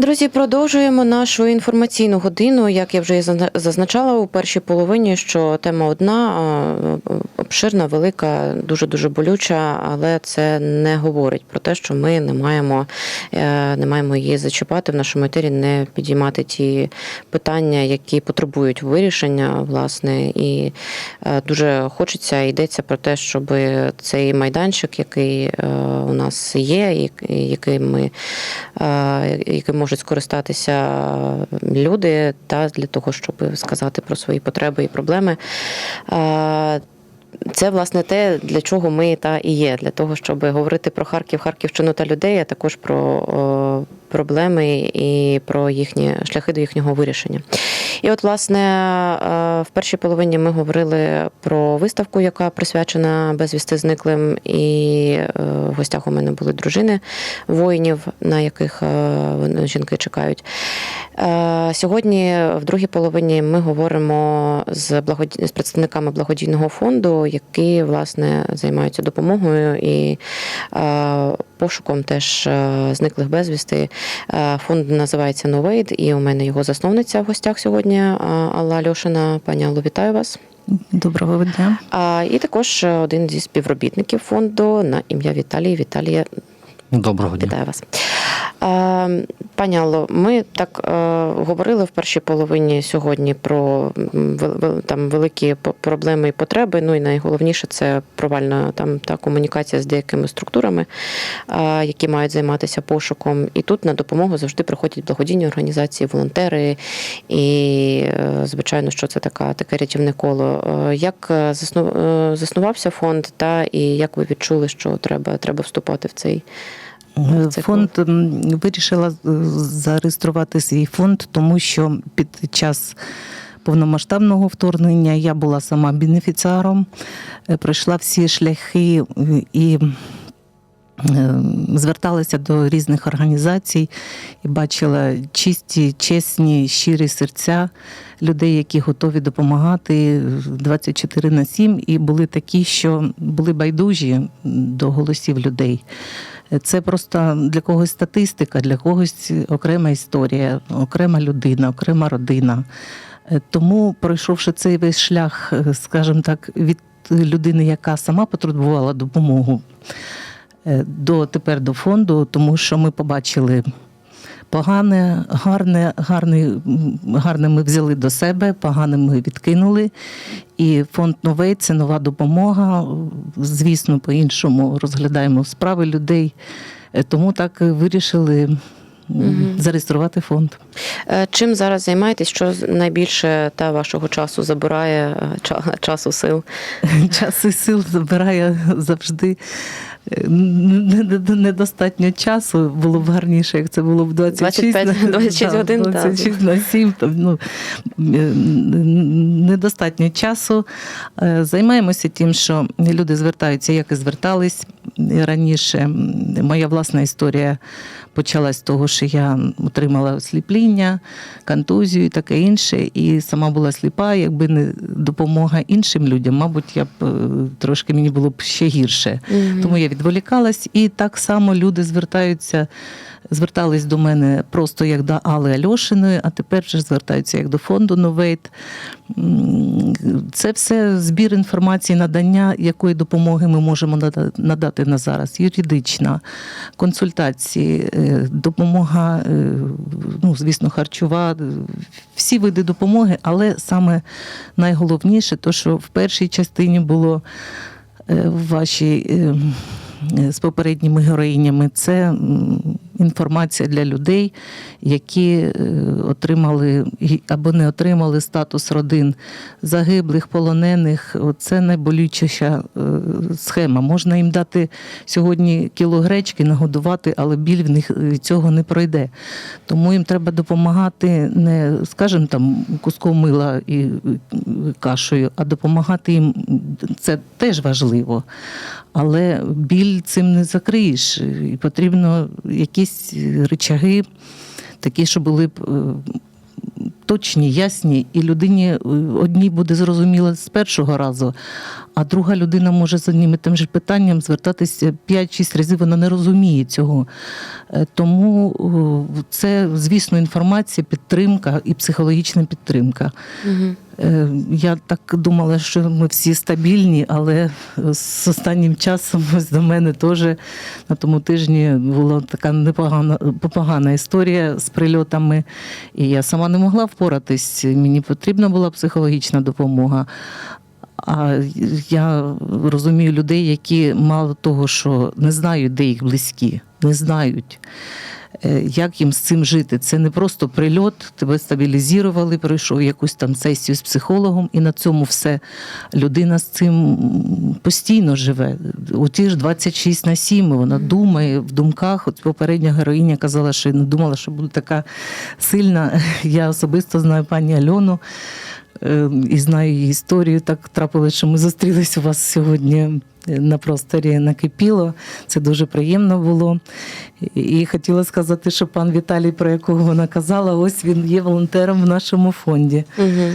Друзі, продовжуємо нашу інформаційну годину. Як я вже зазначала у першій половині, що тема одна обширна, велика, дуже дуже болюча, але це не говорить про те, що ми не маємо, е, не маємо її зачіпати в нашому етері, не підіймати ті питання, які потребують вирішення, власне, і е, дуже хочеться йдеться про те, щоб цей майданчик, який е, у нас є, який ми е, яким можуть скористатися люди, та для того, щоб сказати про свої потреби і проблеми. Е, Це власне те, для чого ми та і є, для того, щоб говорити про Харків, Харківщину та людей, а також про о, проблеми і про їхні шляхи до їхнього вирішення. І от, власне, е, в першій половині ми говорили про виставку, яка присвячена безвісти зниклим, і е, в гостях у мене були дружини воїнів, на яких е, жінки чекають. Сьогодні, в другій половині, ми говоримо з благоді... з представниками благодійного фонду, які власне займаються допомогою і пошуком теж е, зниклих безвісти. Е, Фонд називається Новейд, і у мене його засновниця в гостях сьогодні е, Алла Льошина. Пані Алло, вітаю вас. Доброго дня. А і також один зі співробітників фонду на ім'я Віталії. Віталія Доброго дня. Вітаю вас. Е, Пані Алло, ми так е, говорили в першій половині сьогодні про там великі проблеми і потреби. Ну і найголовніше це провальна там та комунікація з деякими структурами, е, які мають займатися пошуком. І тут на допомогу завжди приходять благодійні організації, волонтери. І звичайно, що це така таке рятівне коло. Як заснувався фонд, та і як ви відчули, що треба, треба вступати в цей? Це Фонд вирішила е, зареєструвати свій фонд, тому що під час повномасштабного вторгнення я була сама бенефіціаром, е, пройшла всі шляхи е, і е, зверталася до різних організацій і бачила чисті, чесні, щирі серця людей, які готові допомагати 24 на 7, і були такі, що були байдужі до голосів людей. Це просто для когось статистика, для когось окрема історія, окрема людина, окрема родина. Е, Тому, пройшовши цей весь шлях, е, скажімо так, від людини, яка сама потребувала допомогу, е, до тепер до фонду, тому що ми побачили погане, гарне, гарне, гарне ми взяли до себе, погане ми відкинули. І фонд новий це нова допомога. Звісно, по-іншому розглядаємо справи людей. Е, Тому так вирішили зареєструвати фонд. Е, Чим зараз займаєтесь? Що найбільше та вашого часу забирає е, часу сил? Час і сил забирає завжди. Е, Недостатньо часу було б гарніше, як це було б 26, 25, 26 годин, 26 на 7. Там, ну, е, недостатньо часу. Е, Займаємося тим, що люди звертаються, як і звертались раніше. Моя власна історія почалась з того, що я отримала осліпління, контузію і таке інше, і сама була сліпа. Якби не допомога іншим людям, мабуть, я б трошки мені було б ще гірше. Тому я відволікалась, і так само люди звертаються, звертались до мене просто як до Алли Альошиної, а тепер вже звертаються як до фонду Новейт. Це все збір інформації, надання якої допомоги ми можемо надати на зараз. Юридична, консультації, е, допомога, е, ну, звісно, харчова, е, всі види допомоги, але саме найголовніше, то що в першій частині було вашій е, з попередніми героїнями, це інформація для людей, які е, отримали або не отримали статус родин загиблих, полонених. Це найболючіша е, схема. Можна їм дати сьогодні кіло гречки, нагодувати, але біль в них цього не пройде. Тому їм треба допомагати не, скажімо, там куском мила і е, кашею, а допомагати їм це теж важливо. Але біль цим не закриєш. І потрібно якісь речаги, такі, що були б е, точні, ясні, і людині е, одній буде зрозуміло з першого разу, а друга людина може з одним і тим же питанням звертатися 5-6 разів, вона не розуміє цього. Е, Тому це, звісно, інформація, підтримка і психологічна підтримка. Угу. Е, Я так думала, що ми всі стабільні, але з останнім часом ось до мене теж на тому тижні була така непогана погана історія з прильотами. І я сама не могла впоратись. Мені потрібна була психологічна допомога. А я розумію людей, які мало того, що не знають, де їх близькі, не знають. е, Як їм з цим жити? Це не просто прильот, тебе стабілізували, пройшов якусь там сесію з психологом, і на цьому все. Людина з цим постійно живе. У ті ж 26 на 7 вона думає в думках. От попередня героїня казала, що не думала, що буде така сильна. Я особисто знаю пані Альону. Е, і знаю її історію. Так трапилося, що ми зустрілись у вас сьогодні на просторі накипіло. Це дуже приємно було. І хотіла сказати, що пан Віталій, про якого вона казала, ось він є волонтером в нашому фонді. Угу.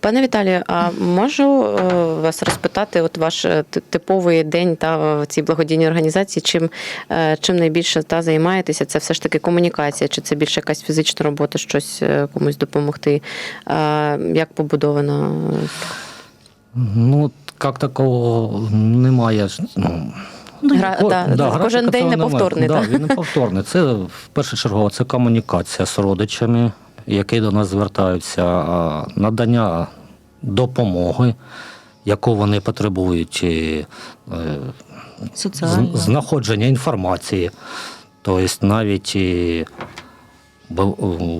Пане Віталію, а можу е, вас розпитати, от ваш е, типовий день та в цій благодійній організації, чим, е, чим найбільше та займаєтеся? Це все ж таки комунікація, чи це більше якась фізична робота, щось е, комусь допомогти? Е, Як побудовано? Ну, як такого немає. Ну, Гра- Ко- да, графіка кожен день неповторний. Да, він неповторний. Це в першу чергу це комунікація з родичами, які до нас звертаються, надання допомоги, яку вони потребують, е, Соціально. знаходження інформації. Тобто навіть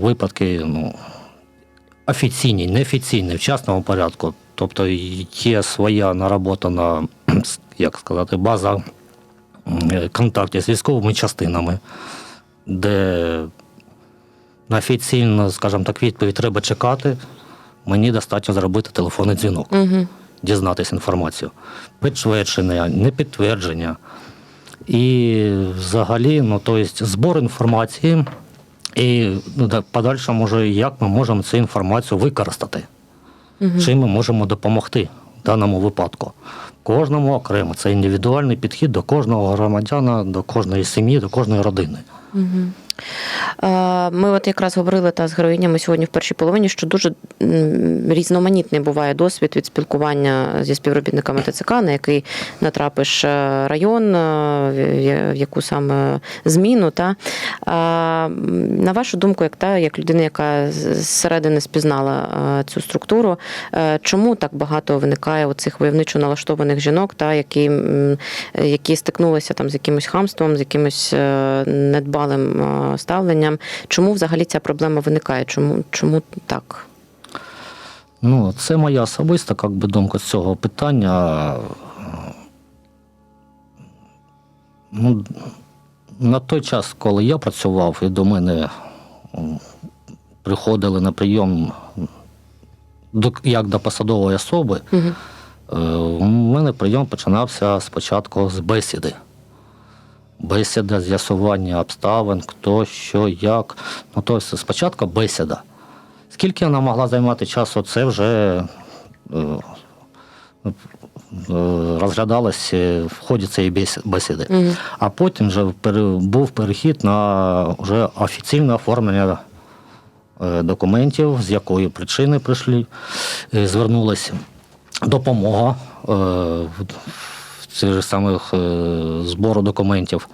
випадки ну, офіційні, неофіційні, в частному порядку. Тобто є своя наработана, як сказати, база контактів з військовими частинами, де на офіційну, скажімо так, відповідь треба чекати. Мені достатньо зробити телефонний дзвінок Угу. дізнатися інформацію. Підтвердження, не підтвердження. І взагалі, ну, то есть, збор інформації і ну, да, подальше, може, як ми можемо цю інформацію використати, Угу. чим ми можемо допомогти в даному випадку. Кожному окремо. Це індивідуальний підхід до кожного громадяна, до кожної сім'ї, до кожної родини. Угу. Ми от якраз говорили та з героїнями сьогодні в першій половині, що дуже різноманітний буває досвід від спілкування зі співробітниками ТЦК, на який натрапиш е, район, е, в- яку саме зміну. Та на вашу думку, як та як людина, яка зсередини спізнала е, цю структуру, е, чому так багато виникає оцих войовничо налаштованих жінок, та які, які стикнулися там з якимось хамством, з якимось е, недбалим е, ставленням? Чому взагалі ця проблема виникає? Чому, чому так? Ну, це моя особиста как би, думка з цього питання. Ну, на той час, коли я працював, і до мене приходили на прийом до, як до посадової особи, Угу. у мене прийом починався спочатку з бесіди. Бесіда, з'ясування обставин, хто, що, як. Ну, тобто спочатку бесіда. Скільки вона могла займати часу, це вже е, е, розглядалось е, в ході цієї бесіди. Угу. А потім вже був перехід на вже офіційне оформлення документів, з якої причини прийшли, звернулася допомога цих самих е, збору документів.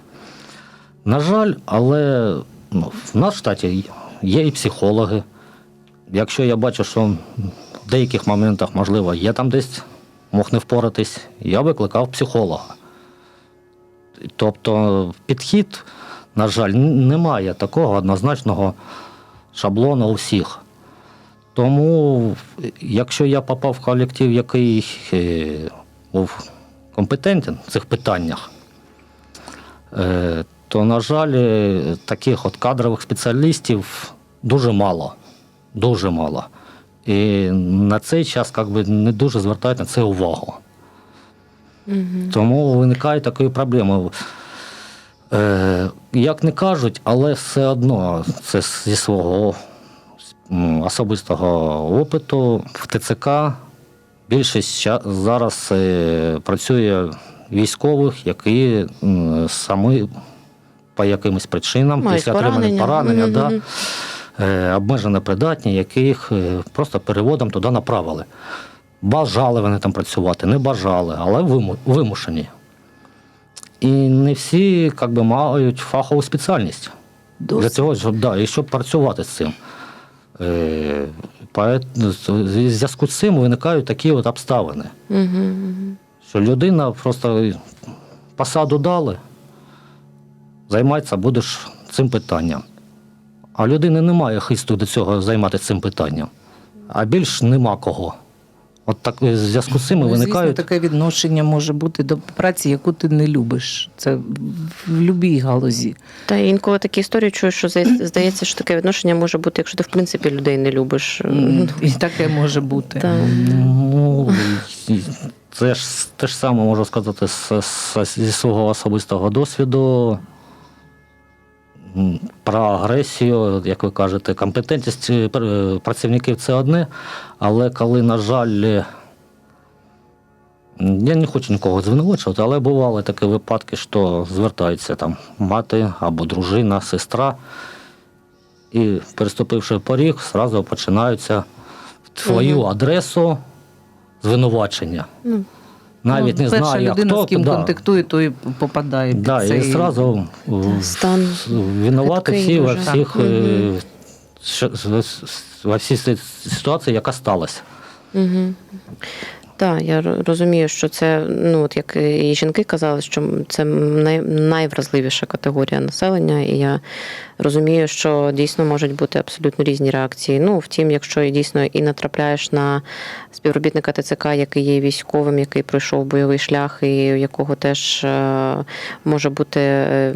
На жаль, але ну, в нас в штаті є і психологи. Якщо я бачу, що в деяких моментах, можливо, я там десь мог не впоратись, я викликав психолога. Тобто підхід, на жаль, немає такого однозначного шаблону у всіх. Тому, якщо я попав в колектив, який е, був компетентен в цих питаннях, е, то, на жаль, е, таких от кадрових спеціалістів дуже мало. Дуже мало. І на цей час як би, не дуже звертають на це увагу. Угу. Тому виникає такої проблеми. Е, як не кажуть, але все одно це зі свого особистого опиту в ТЦК Більшість зараз е, працює військових, які самі по якимось причинам, Мають після отримання поранення. поранення, да, е, обмежено придатні, яких е, просто переводом туди направили. Бажали вони там працювати, не бажали, але вимушені. І не всі як би, мають фахову спеціальність. Для цього, щоб, да, і щоб працювати з цим. В зв'язку з цим виникають такі от обставини, Угу. що людина просто посаду дали, займатися будеш цим питанням. А людини немає хисту до цього займатися цим питанням. А більш нема кого. От так в зв'язку з цим Ну, виникають. Звісно, таке відношення може бути до праці, яку ти не любиш. Це в будь-якій галузі. Та інколи такі історії чую, що зда- здається, що таке відношення може бути, якщо ти в принципі людей не любиш. І таке може бути. Та. Ну, це ж те ж саме можу сказати з- з- зі свого особистого досвіду. Про агресію, як ви кажете, компетентність е, працівників це одне, але коли, на жаль, я не хочу нікого звинувачувати, але бували такі випадки, що звертаються там мати або дружина, сестра, і переступивши поріг, зразу починаються в твою адресу звинувачення. Навіть Ну, не перша знає, людина, хто з ким да, контактує, той попадає під да, цей... і зразу Стан винувати всі во всіх, е, во всій ситуації, яка сталася. Угу. Так, я розумію, що це, ну от як і жінки казали, що це най, найвразливіша категорія населення, і я розумію, що дійсно можуть бути абсолютно різні реакції. Ну, втім, якщо дійсно і натрапляєш на співробітника ТЦК, який є військовим, який пройшов бойовий шлях, і у якого теж е, може бути е,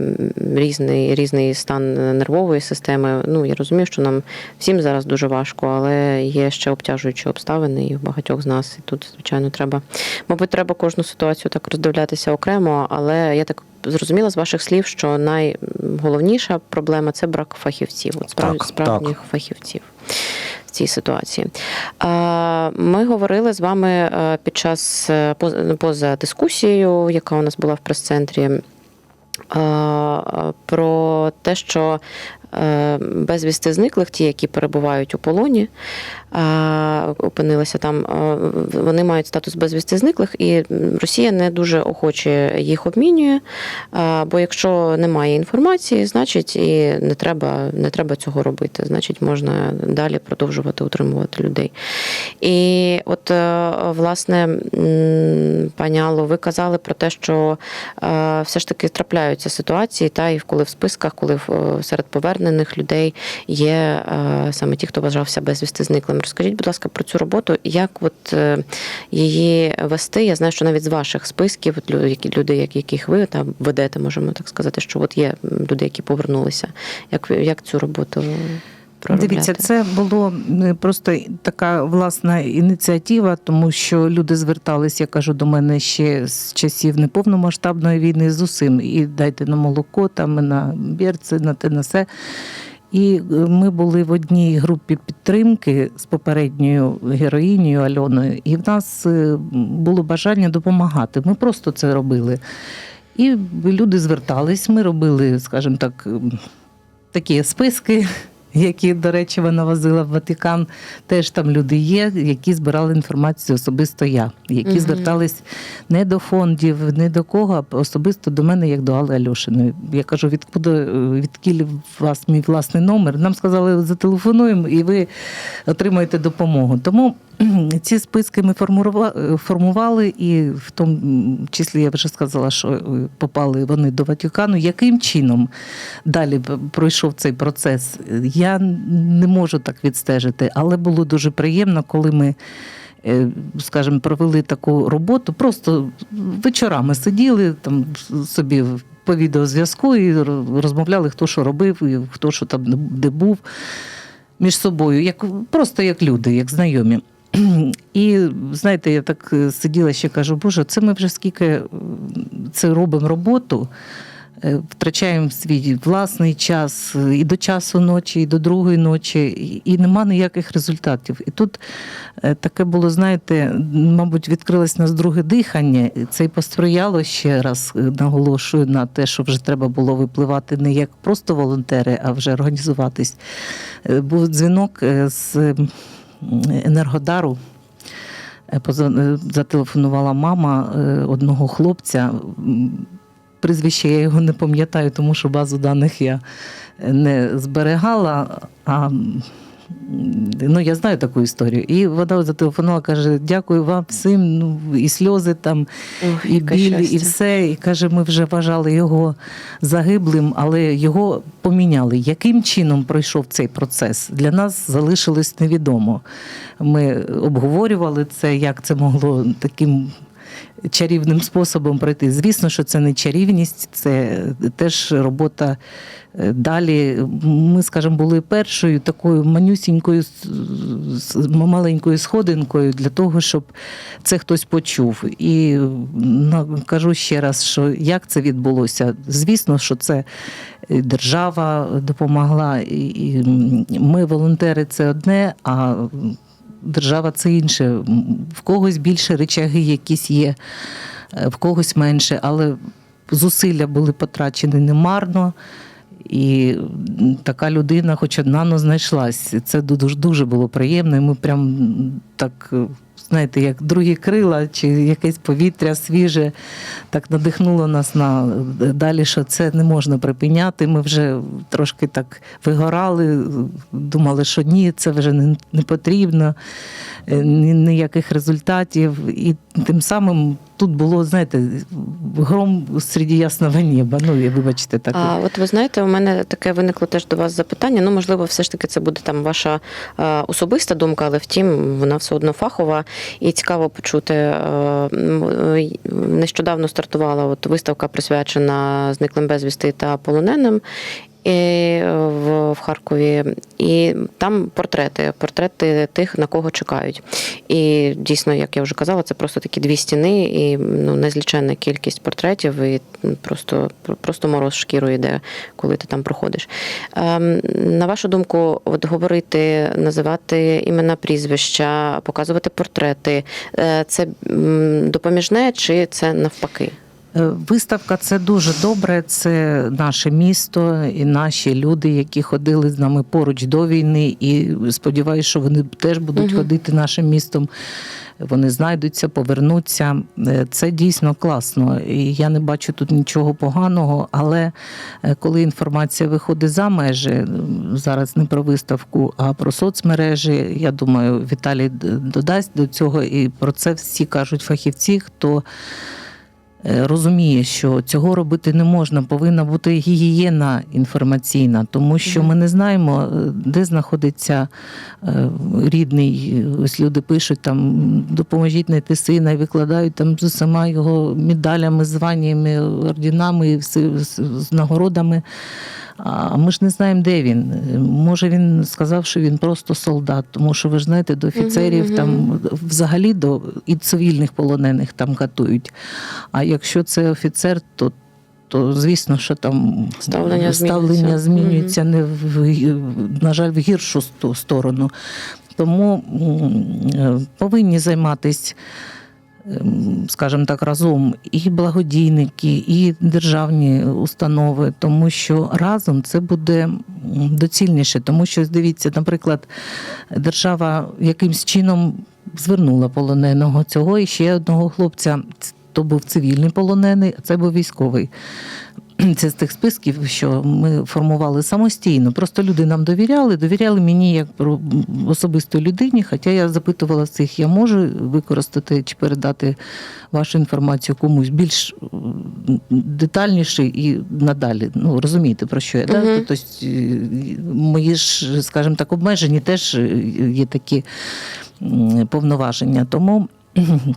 різний, різний стан нервової системи. Ну, я розумію, що нам всім зараз дуже важко, але є ще обтяжуючі обставини і в багатьох з нас. І тут, звичайно, треба, мабуть, треба кожну ситуацію так роздивлятися окремо, але я так. Зрозуміла з ваших слів, що найголовніша проблема це брак фахівців, от справ... Так, справжніх фахівців в цій ситуації. Ми говорили з вами е, під час е, поза- поза дискусією, яка у нас була в прес-центрі, про те, що е, безвісти зниклих, ті, які перебувають у полоні, опинилися там, вони мають статус безвісти зниклих, і Росія не дуже охоче їх обмінює. Бо якщо немає інформації, значить і не треба, не треба цього робити. Значить, можна далі продовжувати утримувати людей. І от, е, власне, пані Алло, ви казали про те, що е, все ж таки трапляються ситуації, та і коли в списках, коли в- е, серед повернених людей є е, саме ті, хто вважався безвісти зниклим. Розкажіть, будь ласка, про цю роботу, як от е, її вести? Я знаю, що навіть з ваших списків, от лю- люди, яких ви там ведете, можемо так сказати, що от є люди, які повернулися. Як, як цю роботу? Проробляти? Дивіться, це було е, просто така власна ініціатива, тому що люди звертались, я кажу, до мене ще з часів неповномасштабної війни з усім. І дайте на молоко, там і на берці, на те, на все. І е, ми були в одній групі підтримки з попередньою героїнею Альоною, і в нас е, було бажання допомагати. Ми просто це робили. І люди звертались, ми робили, скажімо так, такі списки, які, до речі, вона возила в Ватикан. Теж там люди є, які збирали інформацію особисто я, які Мгм. звертались не до фондів, не до кого, а особисто до мене, як до Алли Альошиної. Я кажу, відкуди відкіль у вас мій власний номер? Нам сказали, зателефонуємо і ви отримаєте допомогу. Тому ці списки ми формували, і в тому числі я вже сказала, що попали вони до Ватикану. Яким чином далі пройшов цей процес? Я не можу так відстежити, але було дуже приємно, коли ми. е, Скажімо, провели таку роботу, просто вечорами сиділи там собі по відеозв'язку і розмовляли, хто що робив, і хто що там де був між собою, як просто як люди, як знайомі. І знаєте, я так е, сиділа ще кажу, Боже, це ми вже скільки це робимо роботу. Е, втрачаємо свій власний час і до часу ночі, і до другої ночі, і- і нема ніяких результатів. І тут е, таке було, знаєте, мабуть, відкрилось нас друге дихання. Це й посприяло ще раз е, наголошую на те, що вже треба було випливати не як просто волонтери, а вже організуватись. Був дзвінок з Енергодару. Зателефонувала мама одного хлопця. Прізвище я його не пам'ятаю, тому що базу даних я не зберегала. А ну, я знаю таку історію. І вона зателефонувала, каже: дякую вам всім. Ну, і сльози там, Ох, і біль, і все. І каже, ми вже вважали його загиблим, але його поміняли. Яким чином пройшов цей процес? Для нас залишилось невідомо. Ми обговорювали це, як це могло таким. Чарівним способом пройти. Звісно, що це не чарівність, це теж робота е, далі. Ми, скажімо, були першою такою манюсінькою маленькою сходинкою для того, щоб це хтось почув. І кажу ще раз, що як це відбулося. Звісно, що це е, держава допомогла, і ми, волонтери, це одне, а держава це інше. В когось більше речаги якісь є, е, в когось менше, але зусилля були потрачені немарно. І така людина, хоч одна, но знайшлась. Це дуже дуже було приємно. І ми прям так, е, знаєте, як другі крила чи якесь повітря свіже, так надихнуло нас на далі, що це не можна припиняти. Ми вже трошки так вигорали, думали, що ні, це вже не, не потрібно, е, ніяких результатів. І тим самим тут було, знаєте, гром серед ясного неба. Ну, і вибачте, так. А от ви знаєте, у мене таке виникло теж до вас запитання. Ну, можливо, все ж таки це буде там ваша особиста думка, але втім, вона все одно фахова. І цікаво почути. Нещодавно стартувала от виставка, присвячена зниклим безвісти та полоненим. В, Харкові, і там портрети, портрети тих, на кого чекають. І дійсно, як я вже казала, це просто такі дві стіни, і ну незліченна кількість портретів, і просто, просто мороз шкірою йде, коли ти там проходиш. Ем, на вашу думку, от говорити, називати імена прізвища, показувати портрети, е, це допоміжне чи це навпаки? Е, Виставка це дуже добре. Це наше місто і наші люди, які ходили з нами поруч до війни. І сподіваюся, що вони теж будуть Мгм. ходити нашим містом. Вони знайдуться, повернуться. Е, Це дійсно класно. І я не бачу тут нічого поганого. Але е, коли інформація виходить за межі, зараз не про виставку, а про соцмережі, я думаю, Віталій додасть до цього. І про це всі кажуть фахівці, хто розуміє, що цього робити не можна, повинна бути гігієна інформаційна, тому що ми не знаємо, е, де знаходиться е, рідний. Ось люди пишуть там допоможіть знайти сина і викладають там з усіма його медалями, званнями, з з нагородами. А ми ж не знаємо, де він. Може, він сказав, що він просто солдат, тому що ви ж знаєте, до офіцерів Мгм, там взагалі до і цивільних полонених там катують. А якщо це офіцер, то то звісно, що там Ставлення ставлення змінюється. змінюється не в на жаль, в гіршу сто- сторону. Тому е, повинні займатися, скажімо так, разом і благодійники, і державні установи, тому що разом це буде доцільніше. Тому що, дивіться, наприклад, держава якимсь чином звернула полоненого цього і ще одного хлопця. То був цивільний полонений, а це був військовий. Це з тих списків, що ми формували самостійно. Просто люди нам довіряли, довіряли мені як про особистої людині. Хоча я запитувала цих, я можу використати чи передати вашу інформацію комусь більш детальніше і надалі. Ну розумієте про що я да? Тобто е, мої ж, скажімо так, обмежені теж є такі повноваження. Тому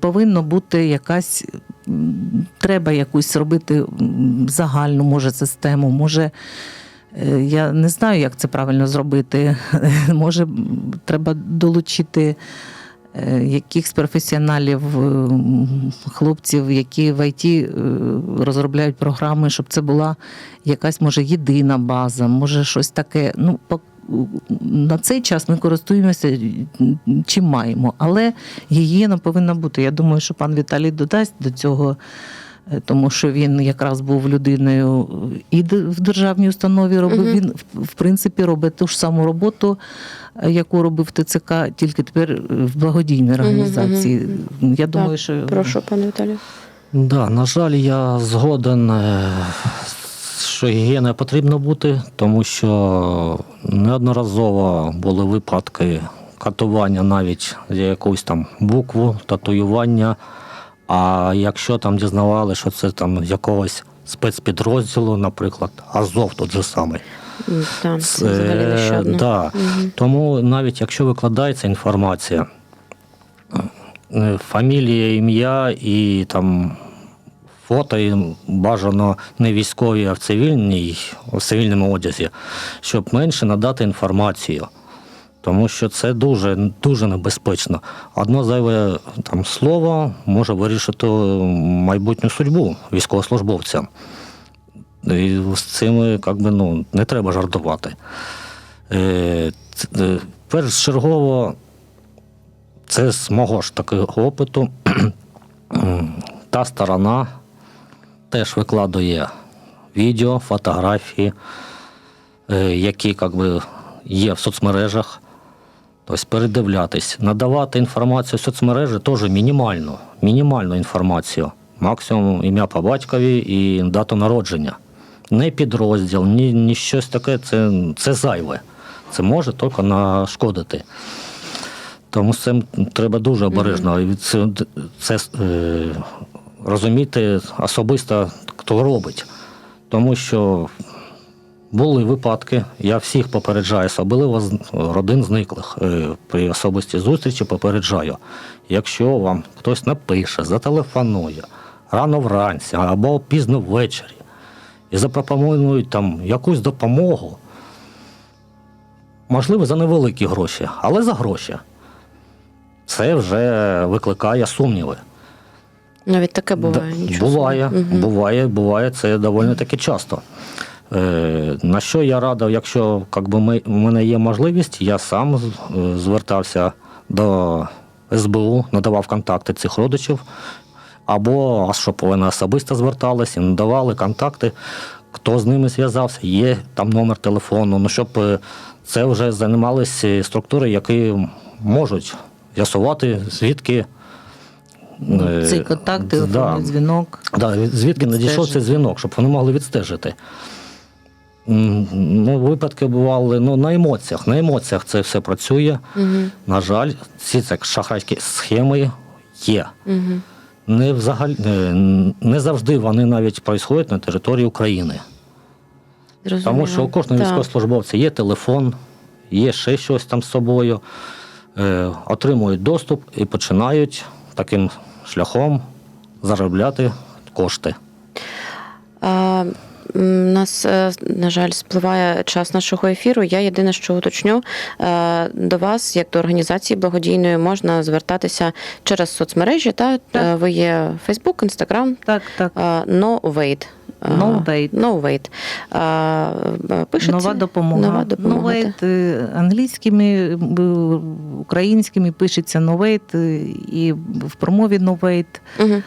повинно бути якась, треба якусь робити загальну, може, систему, може. е, Я не знаю, як це правильно зробити. Може, треба долучити е, якихось професіоналів, е, хлопців, які в ІТ розробляють програми, щоб це була якась, може, єдина база, може щось таке. Ну, на цей час ми користуємося чим маємо, але гігієна повинна бути. Я думаю, що пан Віталій додасть до цього, е, тому що він якраз був людиною і в державній установі робив. Мгм. Він в- принципі робить ту ж саму роботу, е, яку робив ТЦК, тільки тепер е, в благодійній організації. Я думаю, що Прошу, пане Віталію. Да, на жаль, я згоден, е, що гігієна потрібно бути, тому що неодноразово були випадки катування навіть за якусь там букву, татуювання. А якщо там дізнавали, що це там з якогось спецпідрозділу, наприклад, Азов тот же самий. М, Так, це взагалі Е, да. Мгм. Тому навіть якщо викладається інформація, е, фамілія, ім'я і там фото і бажано не військові, а в цивільній, в цивільному одязі, щоб менше надати інформацію. Тому що це дуже, дуже небезпечно. Одно зайве там слово може вирішити майбутню судьбу військовослужбовця. І з цим як би, ну, не треба жартувати. Е, е, Першочергово, це з мого ж такого опиту, та сторона теж викладує відео, фотографії, е, які як би, є в соцмережах. Тобто передивлятись, надавати інформацію в соцмережі теж мінімальну, мінімальну інформацію. Максимум ім'я по батькові і дату народження. Не підрозділ, ні, ні щось таке, це, це зайве. Це може тільки нашкодити. Тому з цим треба дуже обережно. Це, це е, розуміти особисто, хто робить. Тому що були випадки, я всіх попереджаю, особливо родин зниклих. Е, При особистій зустрічі попереджаю. Якщо вам хтось напише, зателефонує рано вранці або пізно ввечері і запропонують там якусь допомогу, можливо, за невеликі гроші, але за гроші. Це вже викликає сумніви. Навіть таке буває. Нічого буває, Мгм. буває, буває, це доволі таки часто. Е, на що я радив, якщо як би, ми, у мене є можливість, я сам е, звертався до СБУ, надавав контакти цих родичів, або щоб вони особисто зверталися, надавали контакти, хто з ними зв'язався, є там номер телефону, ну щоб е, це вже займалися структури, які можуть з'ясувати, звідки. Е, цей контакт, телефонний да, дзвінок. Да, звідки надійшов цей дзвінок, щоб вони могли відстежити. Ну, випадки бували ну, на емоціях. На емоціях це все працює. Мгм. На жаль, ці так, шахрайські схеми є. Мгм. Не, взагалі, е, не завжди вони навіть происходять на території України. Зрозуміло. Тому що у кожного військовослужбовця є телефон, є ще щось там з собою, е, отримують доступ і починають таким шляхом заробляти кошти. А, У нас, е, на жаль, спливає час нашого ефіру. Я єдине, що уточню, е, до вас, як до організації благодійної, можна звертатися через соцмережі. Та Так. Е, ви є Facebook, Instagram, Так, так. е, No Wait. Е, No Wait. No Wait. Е, Пишеться. Нова допомога. Нова допомога. Новейт е, англійськими, українськими пишеться новейт, і в промові новейт Угу.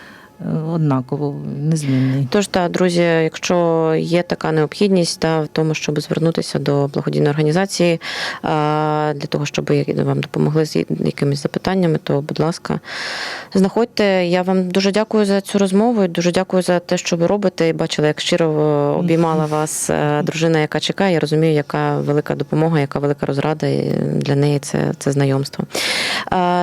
Однаково незмінний. Тож, так, друзі, якщо є така необхідність та, в тому, щоб звернутися до благодійної організації для того, щоб вам допомогли з якимись запитаннями, то, будь ласка, знаходьте. Я вам дуже дякую за цю розмову. і Дуже дякую за те, що ви робите. І бачила, як щиро обіймала вас е, дружина, яка чекає. Я розумію, яка велика допомога, яка велика розрада і для неї це, це знайомство.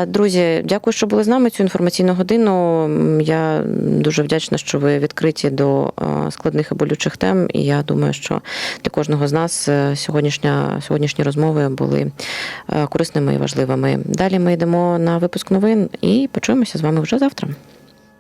Друзі, дякую, що були з нами цю інформаційну годину. Я дуже вдячна, що ви відкриті до складних і болючих тем. І я думаю, що для кожного з нас е, сьогоднішня, сьогоднішні розмови були е, корисними і важливими. Далі ми йдемо на випуск новин і почуємося з вами вже завтра.